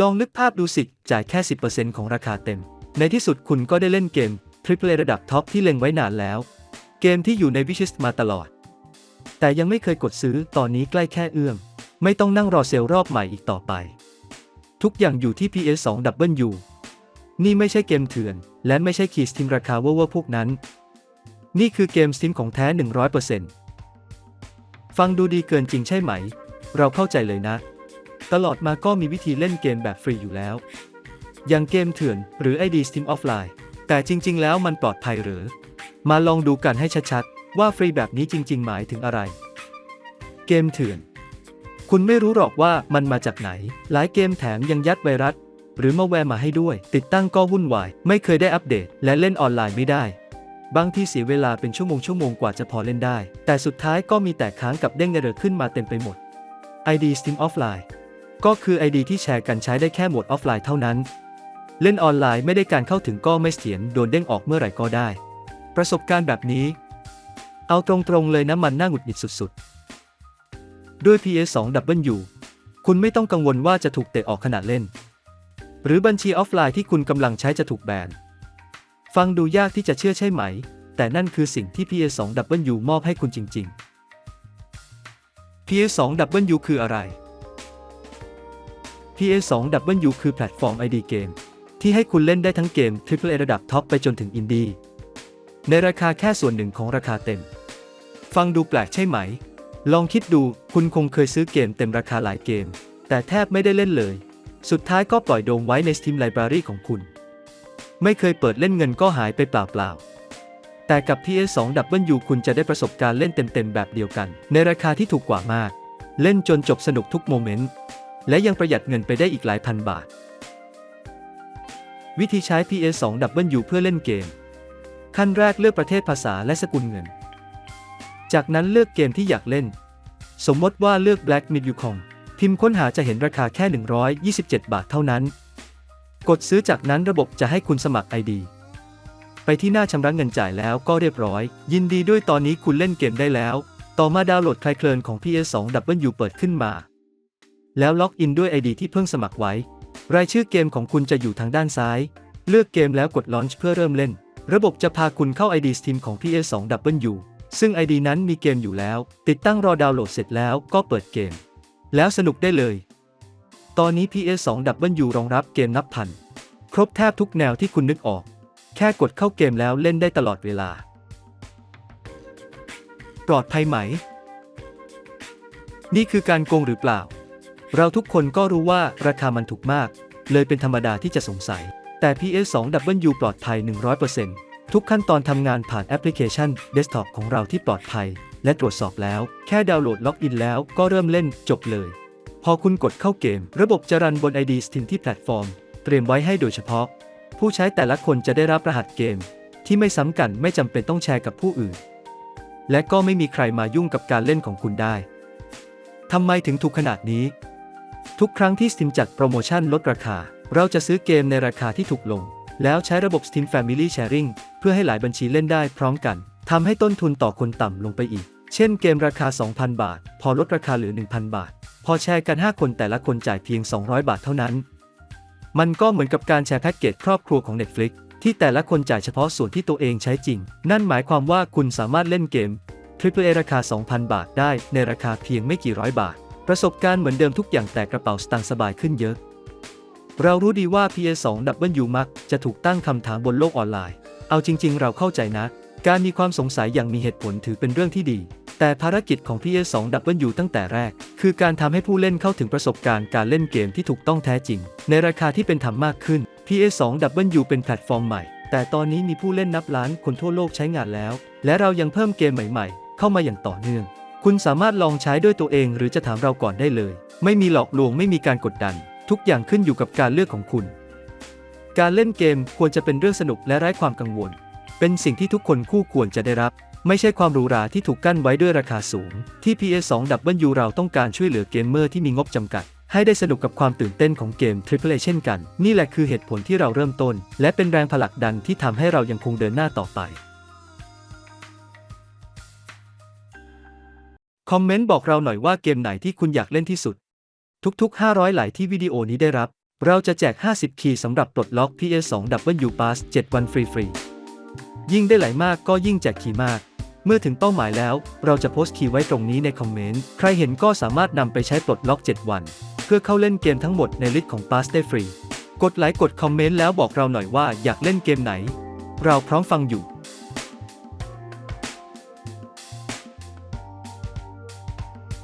ลองนึกภาพดูสิ จ่ายแค่ 10%ของราคาเต็ม ในที่สุดคุณก็ได้เล่นเกม Triple A ระดับท็อปที่เล็งไว้นานแล้ว เกมที่อยู่ในวิชิสมาตลอด แต่ยังไม่เคยกดซื้อตอนนี้ใกล้แค่เอื้อม ไม่ต้องนั่งรอเซลล์รอบใหม่อีกต่อไป ทุกอย่างอยู่ที่ PS2W นี่ไม่ใช่เกมเถื่อน และไม่ใช่คีสติมราคาเวอร์พวกนั้น นี่คือเกมสติมของแท้ 100%ฟังดูดีเกินจริงใช่ไหม เราเข้าใจเลยนะ ตลอดมาก็มีวิธีเล่นเกมแบบฟรีอยู่แล้ว อย่างเกมเถื่อนหรือ ID Steam Offline แต่จริง ๆ แล้วมันปลอดภัยหรือ มาลองดูกันให้ชัดๆ ว่าฟรีแบบนี้จริง ๆ หมายถึงอะไร เกมเถื่อน คุณไม่รู้หรอกว่ามันมาจากไหน หลายเกมแถมยังยัดไวรัส หรือมาแวร์มาให้ด้วย ติดตั้งก็วุ่นวาย ไม่เคยได้อัปเดต และเล่นออนไลน์ไม่ได้ บางที่เสียเวลาเป็นชั่วโมงชั่วโมงกว่าจะพอเล่นได้ แต่สุดท้ายก็มีแต่ค้างกับเด้งเอเรอขึ้นมาเต็มไปหมด ID Steam Offline ก็คือ ID ที่แชร์กันใช้ได้แค่โหมดออฟไลน์เท่านั้น เล่นออนไลน์ไม่ได้การเข้าถึงก็ไม่เสียนโดนเด้งออกเมื่อไหร่ก็ได้ ประสบการณ์แบบนี้ เอาตรงๆเลยนะมันน่าหงุดหงิดสุดๆ ด้วย PS2W คุณไม่ต้องกังวลว่าจะถูกเตะออกขณะเล่น หรือบัญชีออฟไลน์ที่คุณกำลังใช้จะถูกแบน ฟังดูยากที่จะเชื่อใช่ไหม แต่นั่นคือสิ่งที่ PS2W มอบให้คุณจริง ๆ PS2W คืออะไร PS2W คือแพลตฟอร์ม ID เกมที่ให้คุณเล่นได้ทั้งเกม AAA ระดับท็อปไปจนถึงอินดี้ในราคาแค่ส่วนหนึ่งของราคาเต็ม ฟังดูแปลกใช่ไหม ลองคิดดูคุณคงเคยซื้อเกมเต็มราคาหลายเกม แต่แทบไม่ได้เล่นเลย สุดท้ายก็ปล่อยโดมไว้ใน Steam Library ของคุณ ไม่เคยเปิดเล่นเงินก็หายไปเปล่าๆ แต่กับ PS2W คุณจะได้ประสบการณ์เล่นเต็มๆแบบเดียวกัน ในราคาที่ถูกกว่ามาก เล่นจนจบสนุกทุกโมเมนต์ และยังประหยัดเงินไปได้อีกหลายพันบาท วิธีใช้ PS2W เพื่อเล่นเกม ขั้นแรกเลือกประเทศภาษาและสกุลเงิน จากนั้นเลือกเกมที่อยากเล่น สมมติว่าเลือก Black Myth Wukong พิมพ์ค้นหาจะเห็นราคาแค่ 127 บาทเท่านั้น กดซื้อจากนั้นระบบจะให้คุณสมัคร ID ไปที่หน้าชำระเงินจ่ายแล้วก็เรียบร้อย ยินดีด้วยตอนนี้คุณเล่นเกมได้แล้ว ต่อมาดาวน์โหลดคลายเคลินของ PS2W เปิดขึ้นมา แล้วล็อกอินด้วย ID ที่เพิ่งสมัครไว้ รายชื่อเกมของคุณจะอยู่ทางด้านซ้าย เลือกเกมแล้วกด Launch เพื่อเริ่มเล่น ระบบจะพาคุณเข้า ID Steam ของ PS2W ซึ่ง ID นั้นมีเกมอยู่แล้ว ติดตั้งรอดาวน์โหลดเสร็จแล้วก็เปิดเกม แล้วสนุกได้เลย ตอนนี้ PS2W รองรับเกมนับพัน ครบแทบทุกแนวที่คุณนึกออก แค่กดเข้าเกมแล้วเล่นได้ตลอดเวลา ปลอดภัยไหม นี่คือการโกงหรือเปล่า เราทุกคนก็รู้ว่าราคามันถูกมาก เลยเป็นธรรมดาที่จะสงสัย แต่ PS2W ปลอดภัย 100%ทุกขั้นตอนทำงานผ่านแอปพลิเคชันเดสก์ท็อปของเราที่ปลอดภัย และตรวจสอบแล้ว แค่ดาวน์โหลดล็อกอินแล้วก็เริ่มเล่นจบเลย พอคุณกดเข้าเกม ระบบจะรันบน ID Steam ที่แพลตฟอร์ม เตรียมไว้ให้โดยเฉพาะ ผู้ใช้แต่ละคนจะได้รับรหัสเกม ที่ไม่ซ้ำกันไม่จำเป็นต้องแชร์กับผู้อื่น และก็ไม่มีใครมายุ่งกับการเล่นของคุณได้ทำไมถึงถูกขนาดนี้ ทุกครั้งที่ Steam จัดโปรโมชั่นลดราคา เราจะซื้อเกมในราคาที่ถูกลง แล้วใช้ระบบ Steam Family Sharing เพื่อให้หลายบัญชีเล่นได้พร้อมกันทำให้ต้นทุนต่อคนต่ำลงไปอีก เช่นเกมราคา 2,000 บาท พอลดราคาเหลือ 1,000 บาท พอแชร์กัน 5 คนแต่ละคนจ่ายเพียง 200 บาทเท่านั้น มันก็เหมือนกับการแชร์แพ็กเกจครอบครัวของ Netflix ที่แต่ละคนจ่ายเฉพาะส่วนที่ตัวเองใช้จริง นั่นหมายความว่าคุณสามารถเล่นเกม AAA ราคา 2,000 บาทได้ในราคาเพียงไม่กี่ร้อยบาท ประสบการณ์เหมือนเดิมทุกอย่างแต่กระเป๋าสตางค์สบายขึ้นเยอะ เรารู้ดีว่า PS2W มักจะถูกตั้งคำถามบนโลกออนไลน์ เอาจริง ๆ เราเข้าใจนะ การมีความสงสัยอย่างมีเหตุผลถือเป็นเรื่องที่ดี แต่ภารกิจของ PS2W ตั้งแต่แรก คือการทำให้ผู้เล่นเข้าถึงประสบการณ์การเล่นเกมที่ถูกต้องแท้จริง ในราคาที่เป็นธรรมมากขึ้น PS2W เป็นแพลตฟอร์มใหม่ แต่ตอนนี้มีผู้เล่นนับล้านคนทั่วโลกใช้งานแล้ว และเรายังเพิ่มเกมใหม่ ๆ เข้ามาอย่างต่อเนื่อง คุณสามารถลองใช้ด้วยตัวเองหรือจะถามเราก่อนได้เลย ไม่มีหลอกลวงไม่มีการกดดัน ทุกอย่างขึ้นอยู่กับการเลือกของคุณ การเล่นเกมควรจะเป็นเรื่องสนุกและไร้ความกังวล เป็นสิ่งที่ทุกคนคู่ควรจะได้รับ ไม่ใช่ความหรูหราที่ถูกกั้นไว้ด้วยราคาสูง ที่ PS2W เราต้องการช่วยเหลือเกมเมอร์ที่มีงบจำกัด ให้ได้สนุกกับความตื่นเต้นของเกม AAA เช่นกัน นี่แหละคือเหตุผลที่เราเริ่มต้น และเป็นแรงผลักดันที่ทำให้เรายังคงเดินหน้าต่อไป คอมเมนต์บอกเราหน่อยว่าเกมไหนที่คุณอยากเล่นที่สุด ทุกๆ 500หลายที่วิดีโอนี้ได้รับ เราจะแจก 50 คีย์สำหรับปลดล็อก PS2W Pass 7 วันฟรีๆ ยิ่งได้ไหลมากก็ยิ่งแจกคีย์มาก เมื่อถึงเป้าหมายแล้ว เราจะโพสต์คีย์ไว้ตรงนี้ในคอมเมนต์ ใครเห็นก็สามารถนำไปใช้ปลดล็อก 7 วัน เพื่อเข้าเล่นเกมทั้งหมดในลิสต์ของ Pass ได้ฟรี กดไลค์กดคอมเมนต์แล้วบอกเราหน่อยว่าอยากเล่นเกมไหน เราพร้อมฟังอยู่